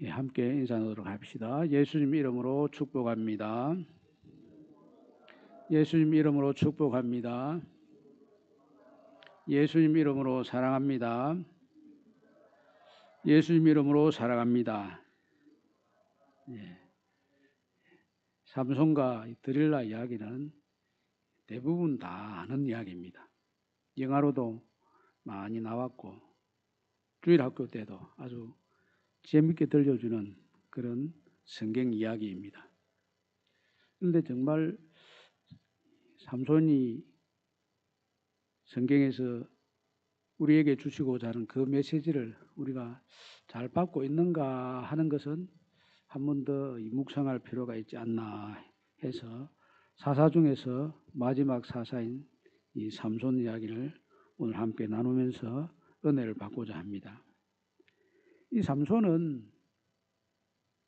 예, 함께 인사 나누도록 합시다. 예수님 이름으로 축복합니다. 예수님 이름으로 축복합니다. 예수님 이름으로 사랑합니다. 예수님 이름으로 사랑합니다. 예. 삼손과 드릴라 이야기는 대부분 다 아는 이야기입니다. 영화로도 많이 나왔고 주일학교 때도 아주 재밌게 들려주는 그런 성경 이야기입니다. 그런데 정말 삼손이 성경에서 우리에게 주시고자 하는 그 메시지를 우리가 잘 받고 있는가 하는 것은 한 번 더 묵상할 필요가 있지 않나 해서 사사 중에서 마지막 사사인 이 삼손 이야기를 오늘 함께 나누면서 은혜를 받고자 합니다. 이 삼손은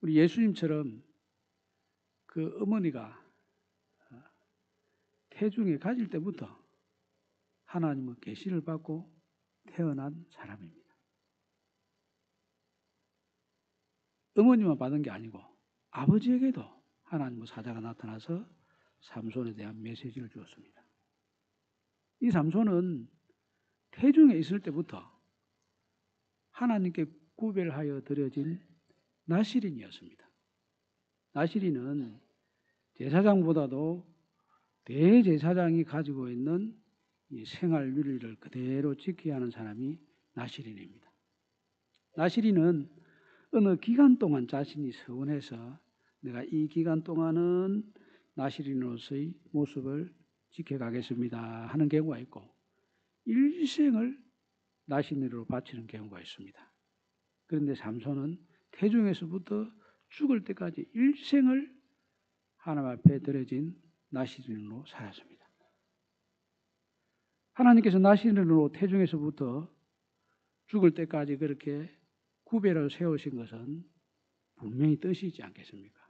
우리 예수님처럼 그 어머니가 태중에 가질 때부터 하나님의 계시를 받고 태어난 사람입니다. 어머니만 받은 게 아니고 아버지에게도 하나님의 사자가 나타나서 삼손에 대한 메시지를 주었습니다. 이 삼손은 태중에 있을 때부터 하나님께 구별하여 드려진 나시린이었습니다. 나시린은 제사장보다도 대제사장이 가지고 있는 생활 윤리를 그대로 지켜야 하는 사람이 나시린입니다. 나시린은 어느 기간 동안 자신이 서원해서 내가 이 기간 동안은 나시린으로서의 모습을 지켜가겠습니다 하는 경우가 있고 일생을 나시린으로 바치는 경우가 있습니다. 그런데 삼손은 태중에서부터 죽을 때까지 일생을 하나님 앞에 드려진 나시린으로 살았습니다. 하나님께서 나시린으로 태중에서부터 죽을 때까지 그렇게 구별을 세우신 것은 분명히 뜻이지 않겠습니까?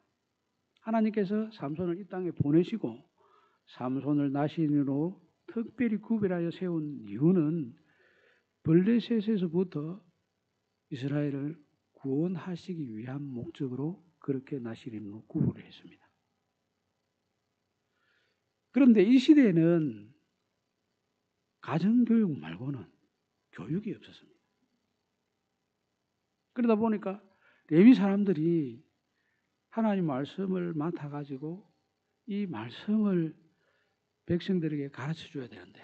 하나님께서 삼손을 이 땅에 보내시고 삼손을 나시린으로 특별히 구별하여 세운 이유는 벌레셋에서부터 이스라엘을 구원하시기 위한 목적으로 그렇게 나시린으로 구분을 했습니다. 그런데 이 시대에는 가정교육 말고는 교육이 없었습니다. 그러다 보니까 레위 사람들이 하나님 말씀을 맡아가지고 이 말씀을 백성들에게 가르쳐 줘야 되는데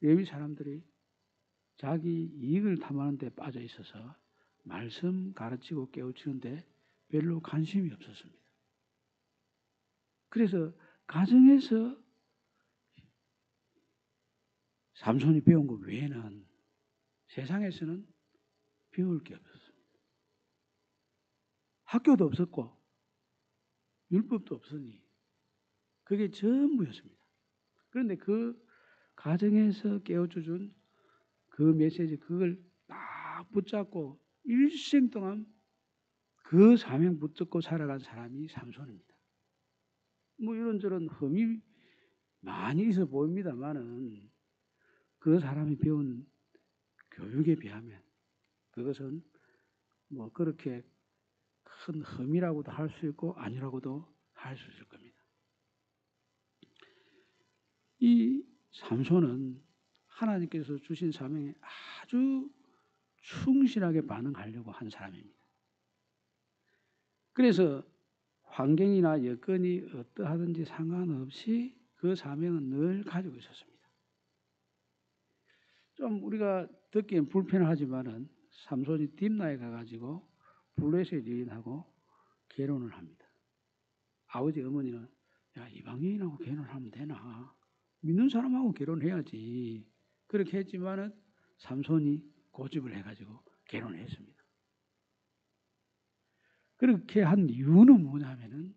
레위 사람들이 자기 이익을 탐하는 데 빠져 있어서 말씀 가르치고 깨우치는데 별로 관심이 없었습니다. 그래서 가정에서 삼손이 배운 것 외에는 세상에서는 배울 게 없었습니다. 학교도 없었고 율법도 없으니 그게 전부였습니다. 그런데 그 가정에서 깨우쳐준 그 메시지 그걸 딱 붙잡고 일생 동안 그 사명 붙잡고 살아간 사람이 삼손입니다. 뭐 이런저런 흠이 많이 있어 보입니다만은 그 사람이 배운 교육에 비하면 그것은 뭐 그렇게 큰 흠이라고도 할 수 있고 아니라고도 할 수 있을 겁니다. 이 삼손은 하나님께서 주신 사명에 아주 충실하게 반응하려고 한 사람입니다. 그래서 환경이나 여건이 어떠하든지 상관없이 그 사명은 늘 가지고 있었습니다. 좀 우리가 듣기엔 불편하지만은 삼손이 딥나에 가가지고 블레셋 여인하고 결혼을 합니다. 아버지 어머니는 야 이방 여인하고 결혼하면 되나? 믿는 사람하고 결혼해야지. 그렇게 했지만은 삼손이 고집을 해가지고 결혼했습니다. 그렇게 한 이유는 뭐냐면은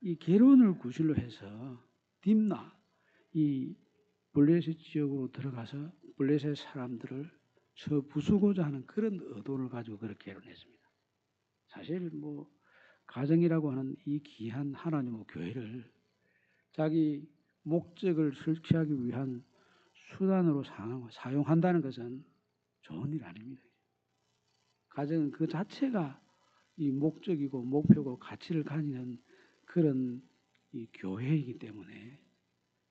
이 결혼을 구실로 해서 딥나 이 블레셋 지역으로 들어가서 블레셋 사람들을 저 부수고자 하는 그런 의도를 가지고 그렇게 결혼했습니다. 사실 뭐 가정이라고 하는 이 귀한 하나님의 교회를 자기 목적을 설치하기 위한 수단으로 사용한다는 것은 좋은 일 아닙니다. 가정은 그 자체가 이 목적이고 목표고 가치를 가지는 그런 이 교회이기 때문에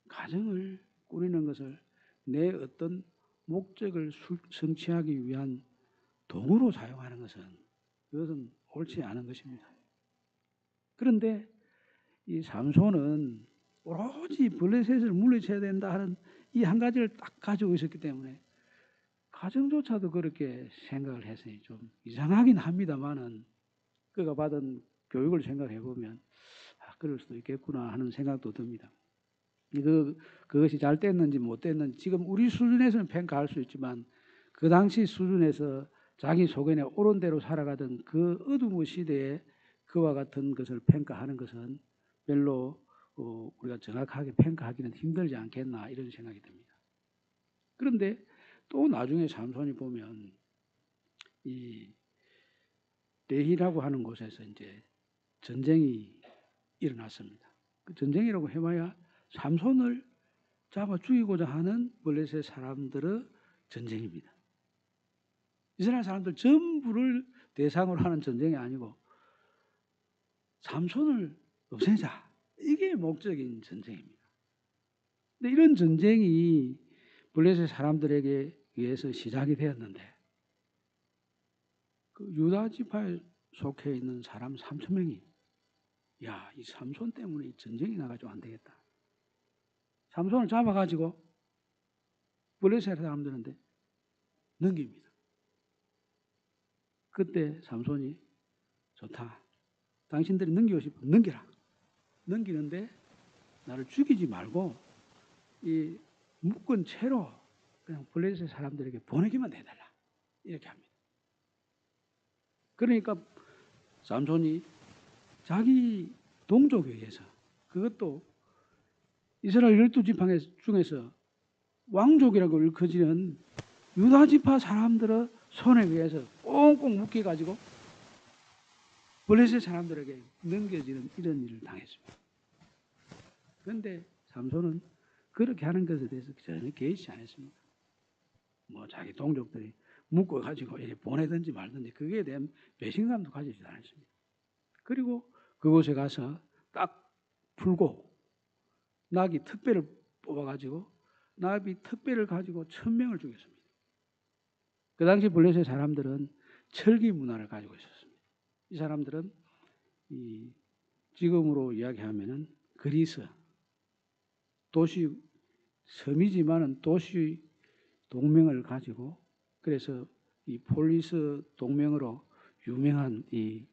가정을 꾸리는 것을 내 어떤 목적을 수- 성취하기 위한 도구로 사용하는 것은 그것은 옳지 않은 것입니다. 그런데 이 삼손은 오로지 블레셋을 물리쳐야 된다 하는 이 한 가지를 딱 가지고 있었기 때문에 가정조차도 그렇게 생각을 했으니 좀 이상하긴 합니다만은 그가 받은 교육을 생각해 보면 아, 그럴 수도 있겠구나 하는 생각도 듭니다. 그 그것이 잘 됐는지 못 됐는지 지금 우리 수준에서는 평가할 수 있지만 그 당시 수준에서 자기 소견에 옳은 대로 살아가던 그 어두운 시대에 그와 같은 것을 평가하는 것은 별로 어, 우리가 정확하게 평가하기는 힘들지 않겠나 이런 생각이 듭니다. 그런데 또 나중에 삼손이 보면 이 레히라고 하는 곳에서 이제 전쟁이 일어났습니다. 그 전쟁이라고 해봐야 삼손을 잡아 죽이고자 하는 블레셋 사람들의 전쟁입니다. 이스라엘 사람들 전부를 대상으로 하는 전쟁이 아니고 삼손을 없애자 이게 목적인 전쟁입니다. 근데 이런 전쟁이 블레셋 사람들에게 의해서 시작이 되었는데 그 유다 지파에 속해 있는 사람 3천 명이 야, 이 삼손 때문에 이 전쟁이 나가지고 안 되겠다. 삼손을 잡아 가지고 블레셋 사람들한테 넘깁니다. 그때 삼손이 좋다. 당신들이 넘기고 싶으면 넘기라. 넘기는데 나를 죽이지 말고 이 묶은 채로 그냥 블레셋 사람들에게 보내기만 해달라. 이렇게 합니다. 그러니까 삼손이 자기 동족에 의해서 그것도 이스라엘 열두 지파 중에서 왕족이라고 일컬어지는 유다 지파 사람들의 손에 의해서 꽁꽁 묶여 가지고 블레셋 사람들에게 넘겨지는 이런 일을 당했습니다. 그런데 삼손은 그렇게 하는 것에 대해서 전혀 개의치 않았습니다. 뭐 자기 동족들이 묶어 가지고 이렇게 보내든지 말든지 그에 대한 배신감도 가지지 않았습니다. 그리고 그곳에 가서 딱 풀고 나귀 특배를 뽑아가지고 나귀 특배를 가지고 천 명을 죽였습니다. 그 당시 블레셋 사람들은 철기 문화를 가지고 있었습니다. 이 사람들은 이 지금으로 이야기하면은 그리스 도시 섬이지만은 도시 동맹을 가지고 그래서 이 폴리스 동맹으로 유명한 이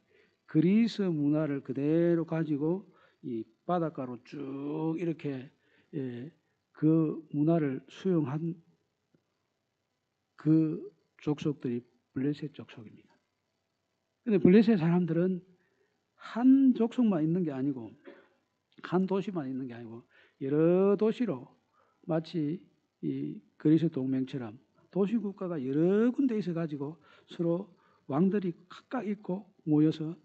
그리스 문화를 그대로 가지고 이 바닷가로 쭉 이렇게 예, 그 문화를 수용한 그 족속들이 블레셋 족속입니다. 근데 블레셋 사람들은 한 족속만 있는 게 아니고 한 도시만 있는 게 아니고 여러 도시로 마치 이 그리스 동맹처럼 도시 국가가 여러 군데 있어 가지고 서로 왕들이 각각 있고 모여서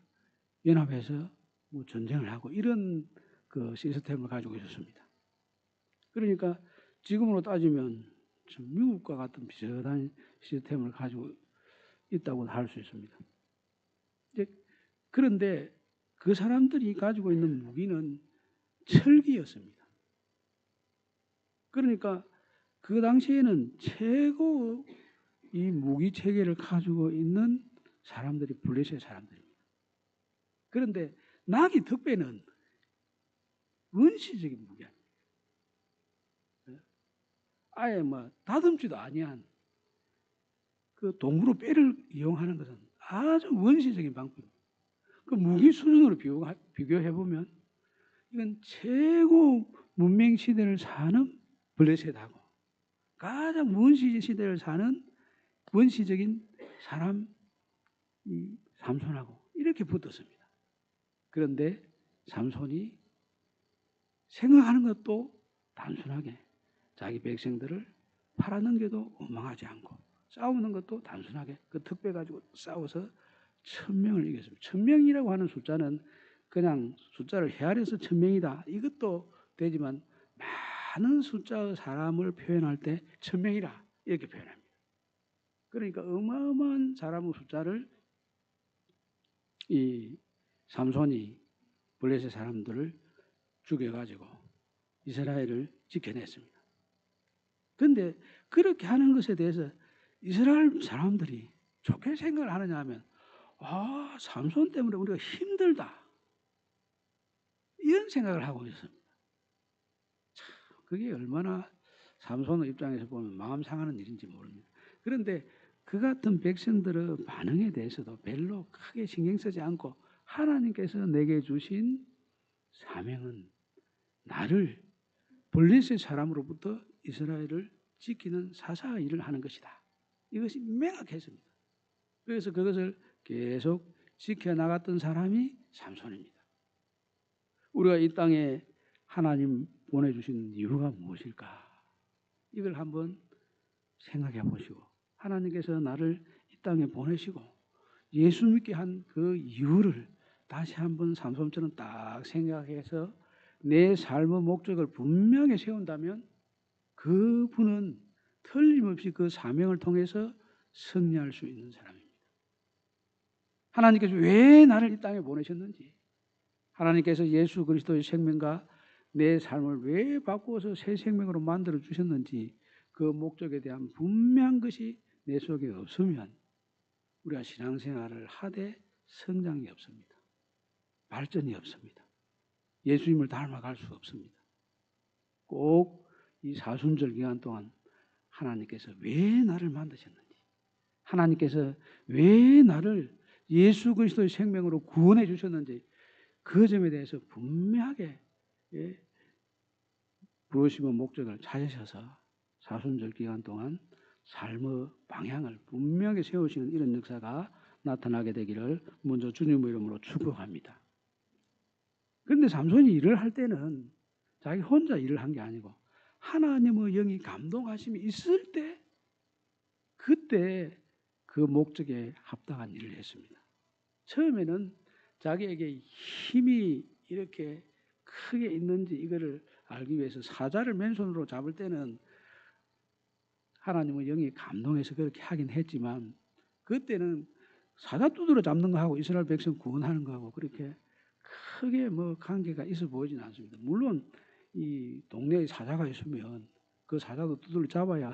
연합해서 뭐 전쟁을 하고 이런 그 시스템을 가지고 있었습니다. 그러니까 지금으로 따지면 좀 미국과 같은 비슷한 시스템을 가지고 있다고 할 수 있습니다. 그런데 그 사람들이 가지고 있는 무기는 철기였습니다. 그러니까 그 당시에는 최고 이 무기 체계를 가지고 있는 사람들이 블레셋 사람들입니다. 그런데 나기 덕배는 원시적인 무기야. 아예 뭐 다듬지도 아니한 그 동물의 뼈를 이용하는 것은 아주 원시적인 방법입니다. 그 무기 수준으로 비교해 보면 이건 최고 문명 시대를 사는 블레셋하고 가장 원시 시대를 사는 원시적인 사람 이 삼손하고 이렇게 붙었습니다. 그런데 삼손이 생각하는 것도 단순하게 자기 백성들을 팔아넘겨도 원망하지 않고 싸우는 것도 단순하게 그 특배 가지고 싸워서 천 명을 이겼습니다. 천 명이라고 하는 숫자는 그냥 숫자를 헤아려서 천 명이다 이것도 되지만 많은 숫자의 사람을 표현할 때 천 명이라 이렇게 표현합니다. 그러니까 어마어마한 사람의 숫자를 이 삼손이 블레셋 사람들을 죽여가지고 이스라엘을 지켜냈습니다. 그런데 그렇게 하는 것에 대해서 이스라엘 사람들이 좋게 생각을 하느냐 하면 아 삼손 때문에 우리가 힘들다 이런 생각을 하고 있습니다. 참, 그게 얼마나 삼손 입장에서 보면 마음 상하는 일인지 모릅니다. 그런데 그 같은 백성들의 반응에 대해서도 별로 크게 신경 쓰지 않고 하나님께서 내게 주신 사명은 나를 블레셋 사람으로부터 이스라엘을 지키는 사사 일을 하는 것이다. 이것이 명확했습니다. 그래서 그것을 계속 지켜나갔던 사람이 삼손입니다. 우리가 이 땅에 하나님 보내주신 이유가 무엇일까? 이걸 한번 생각해 보시고 하나님께서 나를 이 땅에 보내시고 예수 믿게 한 그 이유를 다시 한번 삼손처럼 딱 생각해서 내 삶의 목적을 분명히 세운다면 그분은 틀림없이 그 사명을 통해서 승리할 수 있는 사람입니다. 하나님께서 왜 나를 이 땅에 보내셨는지, 하나님께서 예수 그리스도의 생명과 내 삶을 왜 바꾸어서 새 생명으로 만들어 주셨는지 그 목적에 대한 분명한 것이 내 속에 없으면 우리가 신앙생활을 하되 성장이 없습니다. 발전이 없습니다. 예수님을 닮아갈 수 없습니다. 꼭 이 사순절 기간 동안 하나님께서 왜 나를 만드셨는지, 하나님께서 왜 나를 예수 그리스도의 생명으로 구원해 주셨는지 그 점에 대해서 분명하게 예, 부르심의 목적을 찾으셔서 사순절 기간 동안 삶의 방향을 분명히 세우시는 이런 역사가 나타나게 되기를 먼저 주님의 이름으로 축복합니다. 그런데 삼손이 일을 할 때는 자기 혼자 일을 한 게 아니고 하나님의 영이 감동하심이 있을 때 그때 그 목적에 합당한 일을 했습니다. 처음에는 자기에게 힘이 이렇게 크게 있는지 이거를 알기 위해서 사자를 맨손으로 잡을 때는 하나님의 영이 감동해서 그렇게 하긴 했지만 그때는 사자 두드려 잡는 거하고 이스라엘 백성 구원하는 거하고 그렇게 크게 뭐 관계가 있어 보이지는 않습니다. 물론 이 동네에 사자가 있으면 그 사자도 두들려 잡아야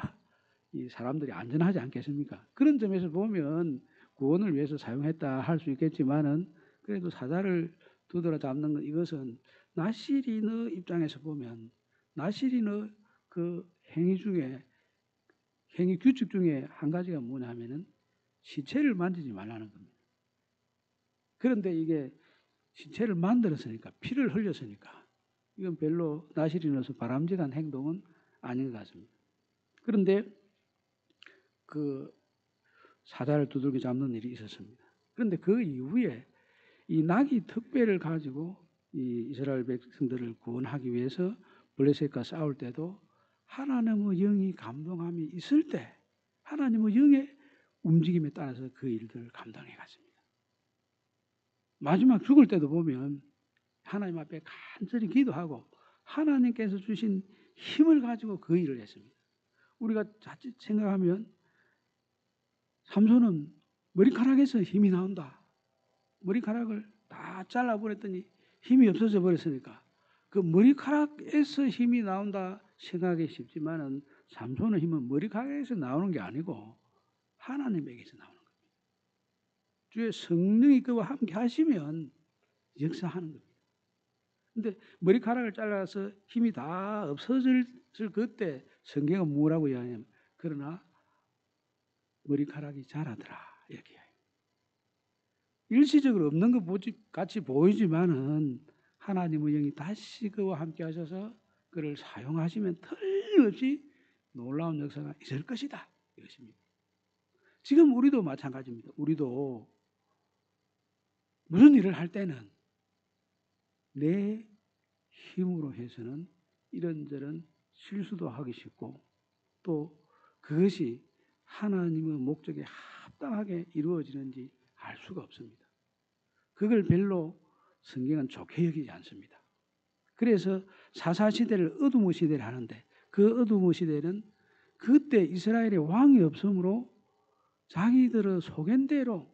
이 사람들이 안전하지 않겠습니까? 그런 점에서 보면 구원을 위해서 사용했다 할 수 있겠지만은 그래도 사자를 두드려 잡는 것 이것은 나시린의 입장에서 보면 나시린의 그 행위 중에 행위 규칙 중에 한 가지가 뭐냐면은 시체를 만지지 말라는 겁니다. 그런데 이게 시체를 만들었으니까 피를 흘렸으니까 이건 별로 나시린으로서 바람직한 행동은 아닌 것 같습니다. 그런데 그 사자를 두들겨 잡는 일이 있었습니다. 그런데 그 이후에 이 낙이 특배를 가지고 이 이스라엘 백성들을 구원하기 위해서 블레셋과 싸울 때도 하나님의 영이 감동함이 있을 때 하나님의 영의 움직임에 따라서 그 일들을 감당해 갔습니다. 마지막 죽을 때도 보면 하나님 앞에 간절히 기도하고 하나님께서 주신 힘을 가지고 그 일을 했습니다. 우리가 자칫 생각하면 삼손은 머리카락에서 힘이 나온다. 머리카락을 다 잘라버렸더니 힘이 없어져 버렸으니까 그 머리카락에서 힘이 나온다 생각하기 쉽지만은 삼손의 힘은 머리카락에서 나오는 게 아니고 하나님에게서 나오는 겁니다. 주의 성령이 그와 함께 하시면 역사하는 겁니다. 근데 머리카락을 잘라서 힘이 다 없어질 그때 성경은 뭐라고 이야기하냐면 그러나 머리카락이 자라더라 이렇게. 일시적으로 없는 것 같이 보이지만은 하나님의 영이 다시 그와 함께 하셔서 그를 사용하시면 틀림없이 놀라운 역사가 있을 것이다. 이것입니다. 지금 우리도 마찬가지입니다. 우리도 무슨 일을 할 때는 내 힘으로 해서는 이런저런 실수도 하기 쉽고 또 그것이 하나님의 목적에 합당하게 이루어지는지 알 수가 없습니다. 그걸 별로 성경은 좋게 여기지 않습니다. 그래서 사사 시대를 어둠의 시대를 하는데 그 어둠의 시대는 그때 이스라엘의 왕이 없으므로 자기들의 소견대로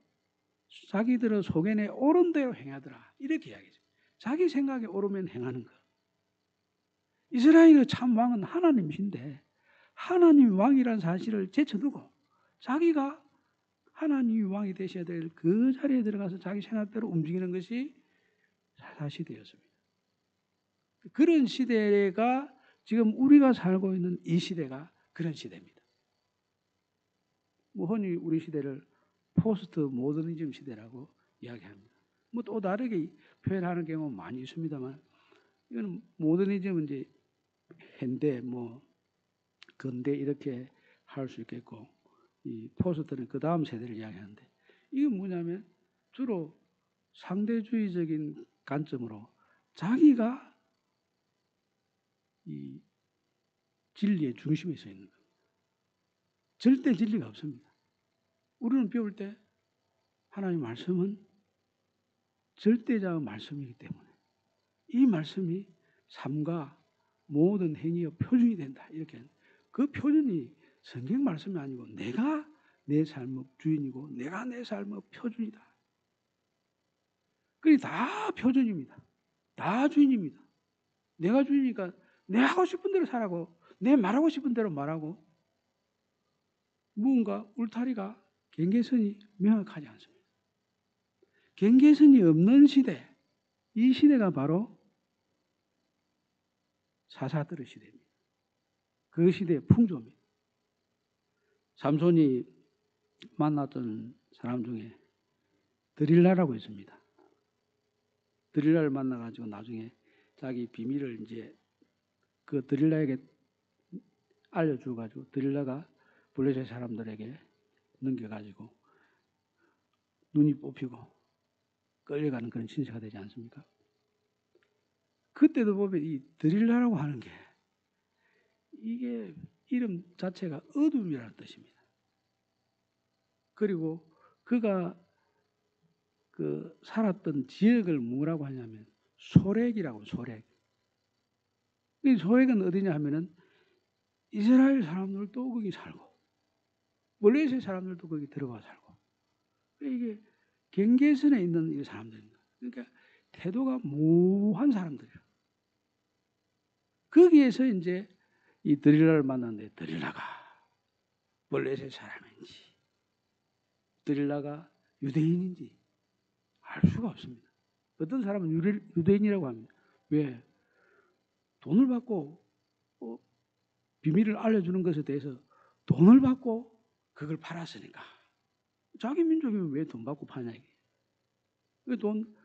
자기들은 속에내 옳은 대로 행하더라. 이렇게 이야기죠. 자기 생각에 오르면 행하는 것. 이스라엘의 참 왕은 하나님이신데 하나님이 왕이라는 사실을 제쳐두고 자기가 하나님이 왕이 되셔야 될 그 자리에 들어가서 자기 생각대로 움직이는 것이 사시대였습니다. 그런 시대가 지금 우리가 살고 있는 이 시대가 그런 시대입니다. 뭐 흔히 우리 시대를 포스트 모더니즘 시대라고 이야기합니다. 뭐 또 다르게 표현하는 경우 많이 있습니다만 이거는 모더니즘은 이제 현대 뭐 근대 이렇게 할 수 있겠고 이 포스트는 그 다음 세대를 이야기하는데 이게 뭐냐면 주로 상대주의적인 관점으로 자기가 이 진리의 중심에 서 있는 겁니다. 절대 진리가 없습니다. 우리는 배울 때 하나님 말씀은 절대자 의 말씀이기 때문에 이 말씀이 삶과 모든 행위의 표준이 된다. 이렇게 그 표준이 성경 말씀이 아니고 내가 내 삶의 주인이고 내가 내 삶의 표준이다. 그게 다 표준입니다. 다 주인입니다. 내가 주인이니까 내 하고 싶은 대로 살라고 내 말하고 싶은 대로 말하고 무언가 울타리가 경계선이 명확하지 않습니다. 경계선이 없는 시대, 이 시대가 바로 사사들의 시대입니다. 그 시대의 풍조입니다. 삼손이 만났던 사람 중에 드릴라라고 있습니다. 드릴라를 만나가지고 나중에 자기 비밀을 이제 그 드릴라에게 알려주가지고 드릴라가 블레셋 사람들에게 넘겨가지고 눈이 뽑히고 끌려가는 그런 신세가 되지 않습니까? 그때도 보면 이 드릴라라고 하는 게 이게 이름 자체가 어둠이라는 뜻입니다. 그리고 그가 그 살았던 지역을 뭐라고 하냐면 소렉이라고 소렉. 이 소렉은 어디냐 하면은 이스라엘 사람들도 거기 살고 블레셋 사람들도 거기 들어가 살고 이게 경계선에 있는 이 사람들입니다. 그러니까 태도가 모호한 사람들이에요. 거기에서 이제 이 드릴라를 만났는데 드릴라가 블레셋 사람인지 드릴라가 유대인인지 알 수가 없습니다. 어떤 사람은 유대인이라고 합니다. 왜? 돈을 받고 어, 비밀을 알려주는 것에 대해서 돈을 받고 그걸 팔았으니까. 자기 민족이면 왜 돈 받고 파냐 이게. 그돈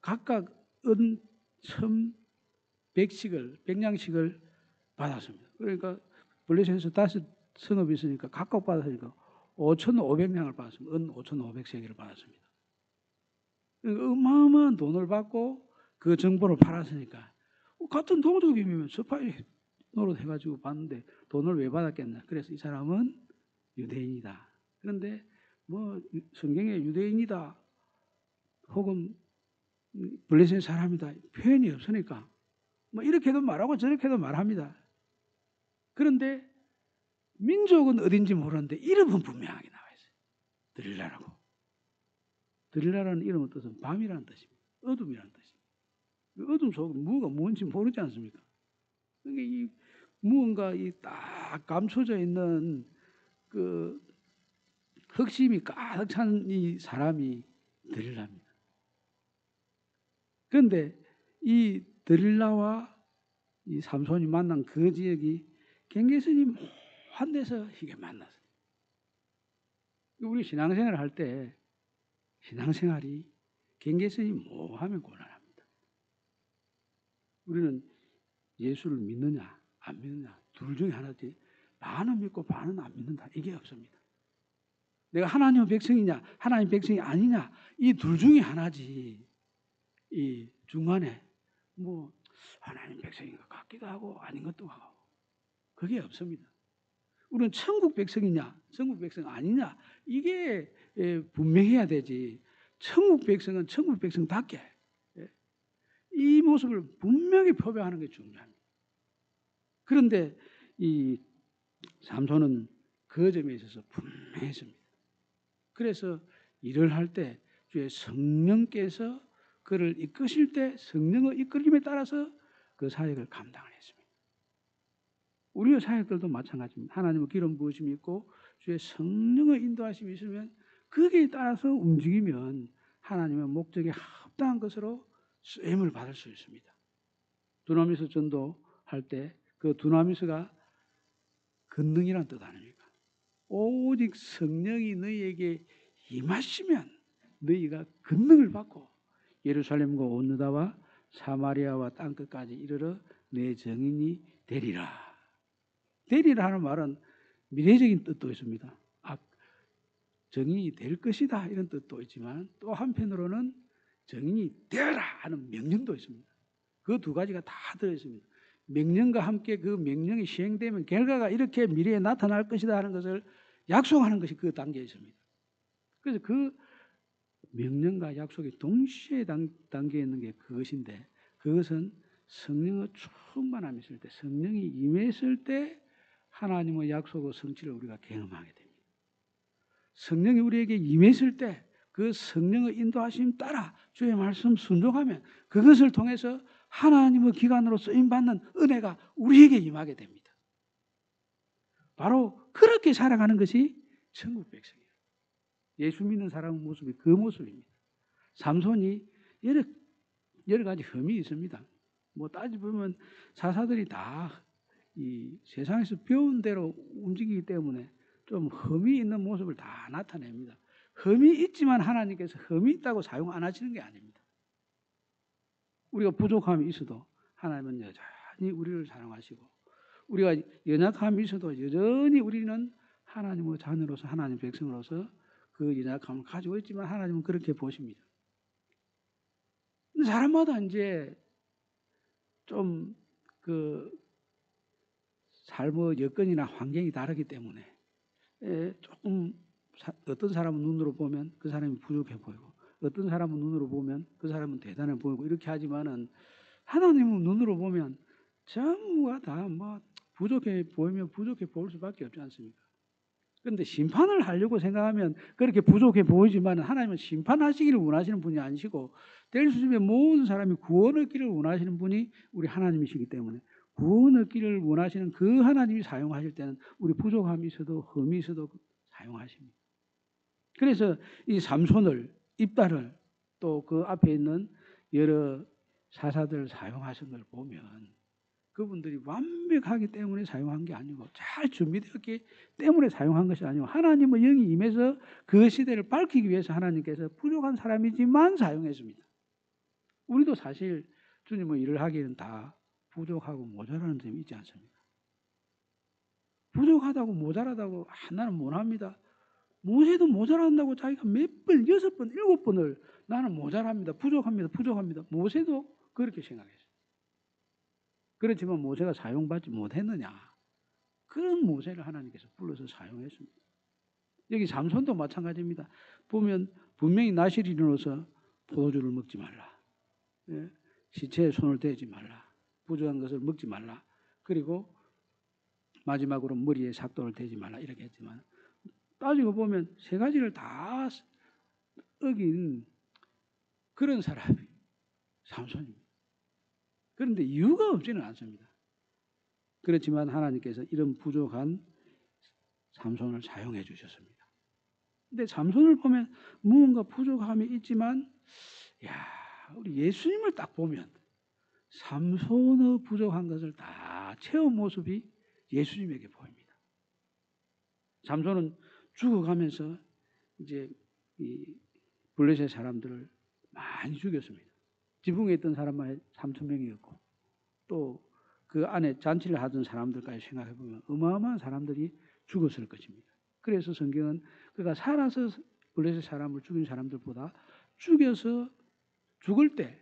각각 은, 천, 백씩을, 백냥씩을 받았습니다. 그러니까 블레셋에서 다섯 성읍이 있으니까 각각 받았으니까 5,500냥을 받았습니다. 은 5,500세기를 받았습니다. 그러니까 어마어마한 돈을 받고 그 정보를 팔았으니까 같은 동족이면 스파이 노릇 해가지고 받는데 돈을 왜 받았겠나? 그래서 이 사람은 유대인이다. 그런데 뭐 성경에 유대인이다 혹은 블레셋 사람이다 표현이 없으니까 뭐 이렇게도 말하고 저렇게도 말합니다. 그런데 민족은 어딘지 모르는데 이름은 분명하게 나와 있어요. 드릴라라고. 드릴라라는 이름은 뜻은 밤이라는 뜻입니다. 어둠이라는 뜻입니다. 그 어둠 속에 무엇가 뭔지 모르지 않습니까? 그러니까 이 무언가 이 딱 감춰져 있는 그 흑심이 가득 찬 이 사람이 드릴라입니다. 그런데 이 드릴라와 이 삼손이 만난 그 지역이 경계선이 한 데서 이게 만났어요. 우리 신앙생활 할 때 신앙생활이 경계선이 뭐하면 곤란합니다. 우리는 예수를 믿느냐 안 믿느냐 둘 중에 하나지 반은 믿고 반은 안 믿는다 이게 없습니다. 내가 하나님의 백성이냐 하나님 백성이 아니냐 이 둘 중에 하나지 이 중간에 뭐 하나님 백성인 것 같기도 하고 아닌 것도 하고 그게 없습니다. 우리는 천국 백성이냐 천국 백성 아니냐 이게 예, 분명해야 되지 천국 백성은 천국 백성답게 예, 이 모습을 분명히 표명하는 게 중요합니다. 그런데 이 삼손은 그 점에 있어서 분명했습니다. 그래서 일을 할 때 주의 성령께서 그를 이끄실 때 성령의 이끌림에 따라서 그 사역을 감당을 했습니다. 우리의 사역들도 마찬가지입니다. 하나님의 기름 부으심이 있고 주의 성령의 인도하심이 있으면 거기에 따라서 움직이면 하나님의 목적에 합당한 것으로 쓰임을 받을 수 있습니다. 두나미스 전도할 때 그 두나미스가 권능이란 뜻 아닙니까? 오직 성령이 너희에게 임하시면 너희가 권능을 받고 예루살렘과 온 유다와 사마리아와 땅끝까지 이르러 내 정인이 되리라. 되리라 하는 말은 미래적인 뜻도 있습니다. 아, 정인이 될 것이다 이런 뜻도 있지만 또 한편으로는 정인이 되라 하는 명령도 있습니다. 그 두 가지가 다 들어 있습니다. 명령과 함께 그 명령이 시행되면 결과가 이렇게 미래에 나타날 것이다 하는 것을 약속하는 것이 그 단계에 있습니다. 그래서 그 명령과 약속이 동시에 단, 계에 있는 게 그것인데 그것은 성령의 충만함이 있을 때 성령이 임했을 때 하나님의 약속의 성취를 우리가 경험하게 됩니다. 성령이 우리에게 임했을 때 그 성령의 인도하심 따라 주의 말씀 순종하면 그것을 통해서 하나님의 기관으로 쓰임 받는 은혜가 우리에게 임하게 됩니다. 바로 그렇게 살아가는 것이 천국 백성이에요. 예수 믿는 사람의 모습이 그 모습입니다. 삼손이 여러, 여러 가지 흠이 있습니다. 뭐 따지보면 사사들이 다 이 세상에서 배운 대로 움직이기 때문에 좀 흠이 있는 모습을 다 나타냅니다. 흠이 있지만 하나님께서 흠이 있다고 사용 안 하시는 게 아닙니다. 우리가 부족함이 있어도 하나님은 여전히 우리를 사랑하시고 우리가 연약함이 있어도 여전히 우리는 하나님의 자녀로서 하나님 백성으로서 그 연약함을 가지고 있지만 하나님은 그렇게 보십니다. 사람마다 이제 좀 그 삶의 여건이나 환경이 다르기 때문에 예, 조금 어떤 사람은 눈으로 보면 그 사람이 부족해 보이고 어떤 사람은 눈으로 보면 그 사람은 대단해 보이고 이렇게 하지만은 하나님은 눈으로 보면 전부가 다 뭐 부족해 보이면 부족해 보일 수밖에 없지 않습니까? 그런데 심판을 하려고 생각하면 그렇게 부족해 보이지만 하나님은 심판하시기를 원하시는 분이 아니시고 될 수 있으면 모든 사람이 구원의 길을 원하시는 분이 우리 하나님이시기 때문에 구원의 길을 원하시는 그 하나님이 사용하실 때는 우리 부족함이 있어도 흠이 있어도 사용하십니다. 그래서 이 삼손을 입다를 또 그 앞에 있는 여러 사사들을 사용하신 걸 보면 그분들이 완벽하기 때문에 사용한 게 아니고 잘 준비되었기 때문에 사용한 것이 아니고 하나님의 영이 임해서 그 시대를 밝히기 위해서 하나님께서 부족한 사람이지만 사용했습니다. 우리도 사실 주님의 일을 하기에는 다 부족하고 모자라는 점이 있지 않습니까? 부족하다고 모자라다고 아, 나는 못합니다. 모세도 모자란다고 자기가 몇 번, 여섯 번, 일곱 번을 나는 모자랍니다. 부족합니다. 부족합니다. 모세도 그렇게 생각했어요. 그렇지만 모세가 사용받지 못했느냐? 그런 모세를 하나님께서 불러서 사용했습니다. 여기 삼손도 마찬가지입니다. 보면 분명히 나시린으로서 포도주를 먹지 말라. 예? 시체에 손을 대지 말라. 부족한 것을 먹지 말라. 그리고 마지막으로 머리에 삭도를 대지 말라. 이렇게 했지만 따지고 보면 세 가지를 다 어긴 그런 사람이 삼손입니다. 그런데 이유가 없지는 않습니다. 그렇지만 하나님께서 이런 부족한 삼손을 사용해 주셨습니다. 근데 삼손을 보면 무언가 부족함이 있지만 야, 우리 예수님을 딱 보면 삼손의 부족한 것을 다 채운 모습이 예수님에게 보입니다. 삼손은 죽어가면서 이제 이 블레셋 사람들을 많이 죽였습니다. 지붕에 있던 사람만 3천 명이었고 또 그 안에 잔치를 하던 사람들까지 생각해 보면 어마어마한 사람들이 죽었을 것입니다. 그래서 성경은 그가 살아서 블레셋 사람을 죽인 사람들보다 죽여서 죽을 때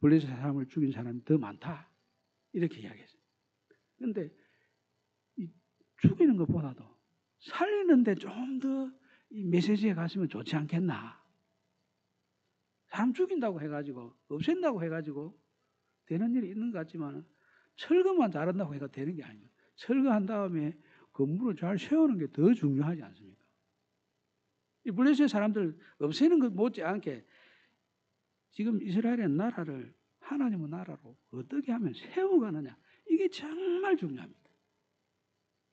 블레셋 사람을 죽인 사람이 더 많다 이렇게 이야기했어요. 그런데 죽이는 것보다도 살리는데 좀 더 이 메시지에 갔으면 좋지 않겠나. 사람 죽인다고 해가지고 없앤다고 해가지고 되는 일이 있는 것 같지만 철거만 잘한다고 해가 되는 게 아니에요. 철거한 다음에 건물을 잘 세우는 게 더 중요하지 않습니까? 이 블레셋 사람들 없애는 것 못지않게 지금 이스라엘의 나라를 하나님의 나라로 어떻게 하면 세워가느냐 이게 정말 중요합니다.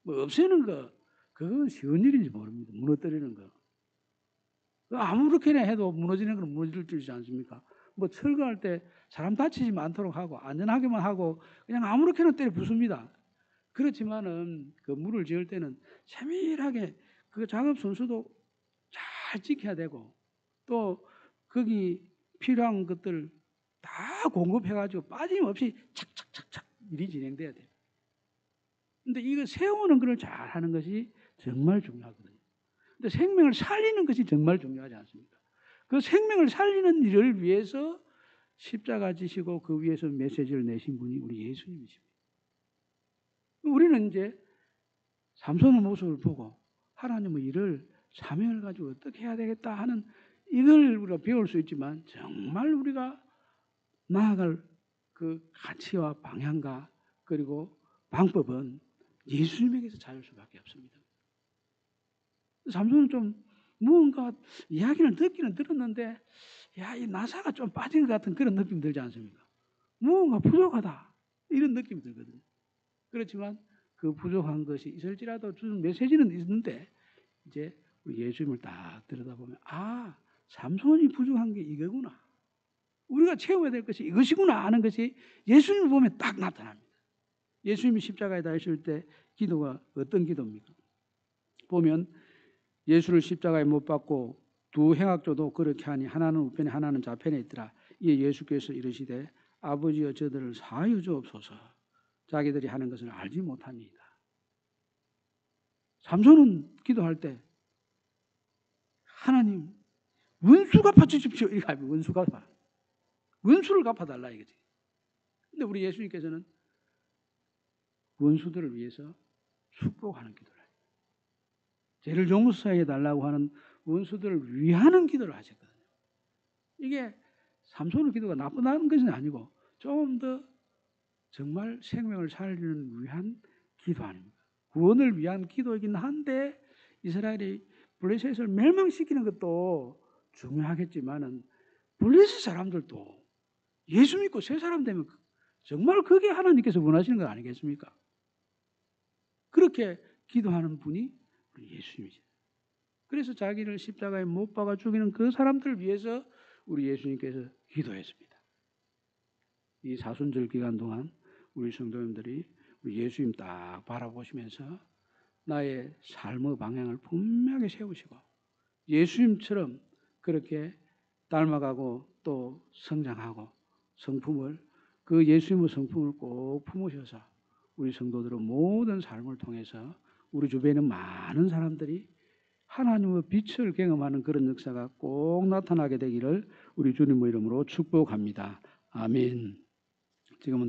뭐 없애는 거 그건 쉬운 일인지 모릅니다. 무너뜨리는 거. 아무렇게나 해도 무너지는 건 무너질 줄 있지 않습니까? 뭐 철거할 때 사람 다치지 않도록 하고 안전하게만 하고 그냥 아무렇게나 때려 부숩니다. 그렇지만은 그 물을 지을 때는 세밀하게 그 작업 순서도 잘 지켜야 되고 또 거기 필요한 것들 다 공급해가지고 빠짐없이 착착착착 일이 진행돼야 돼요. 근데 이거 세우는 것을 잘 하는 것이 정말 중요하거든요. 근데 생명을 살리는 것이 정말 중요하지 않습니까? 그 생명을 살리는 일을 위해서 십자가 지시고 그 위에서 메시지를 내신 분이 우리 예수님이십니다. 우리는 이제 삼손의 모습을 보고 하나님의 일을 사명을 가지고 어떻게 해야 되겠다 하는 이걸 우리가 배울 수 있지만 정말 우리가 나아갈 그 가치와 방향과 그리고 방법은 예수님에게서 찾을 수밖에 없습니다. 삼손은 좀 무언가 이야기를 듣기는 들었는데 야, 이 나사가 좀 빠진 것 같은 그런 느낌 들지 않습니까? 무언가 부족하다. 이런 느낌이 들거든요. 그렇지만 그 부족한 것이 있을지라도 주는 메시지는 있는데 이제 예수님을 딱 들여다보면 아, 삼손이 부족한 게 이거구나. 우리가 채워야 될 것이 이것이구나 하는 것이 예수님을 보면 딱 나타납니다. 예수님이 십자가에 달리실 때 기도가 어떤 기도입니까? 보면 예수를 십자가에 못 박고 두 행악조도 그렇게 하니 하나는 우편에 하나는 좌편에 있더라. 이에 예수께서 이르시되 아버지여 저들을 사하여 주옵소서. 자기들이 하는 것을 알지 못합니다. 삼손은 기도할 때 하나님 원수 갚아주십시오. 이거 하면 원수 갚아. 원수를 갚아달라 이거지. 근데 우리 예수님께서는 원수들을 위해서 축복하는 기도를 해요. 죄를 용서해 달라고 하는 원수들을 위하는 기도를 하셨거든요. 이게 삼손의 기도가 나쁘다는 것은 아니고 좀더 정말 생명을 살리는 위한 기도 아닙니까? 구원을 위한 기도이긴 한데 이스라엘이 블레셋을 멸망시키는 것도 중요하겠지만은 블레셋 사람들도 예수 믿고 새 사람 되면 정말 그게 하나님께서 원하시는 것 아니겠습니까? 그렇게 기도하는 분이 예수님이죠. 그래서 자기를 십자가에 못 박아 죽이는 그 사람들을 위해서 우리 예수님께서 기도했습니다. 이 사순절 기간 동안 우리 성도님들이 우리 예수님 딱 바라보시면서 나의 삶의 방향을 분명히 세우시고 예수님처럼 그렇게 닮아가고 또 성장하고 성품을 그 예수님의 성품을 꼭 품으셔서 우리 성도들은 모든 삶을 통해서 우리 주변에 많은 사람들이 하나님의 빛을 경험하는 그런 역사가 꼭 나타나게 되기를 우리 주님의 이름으로 축복합니다. 아멘. 지금은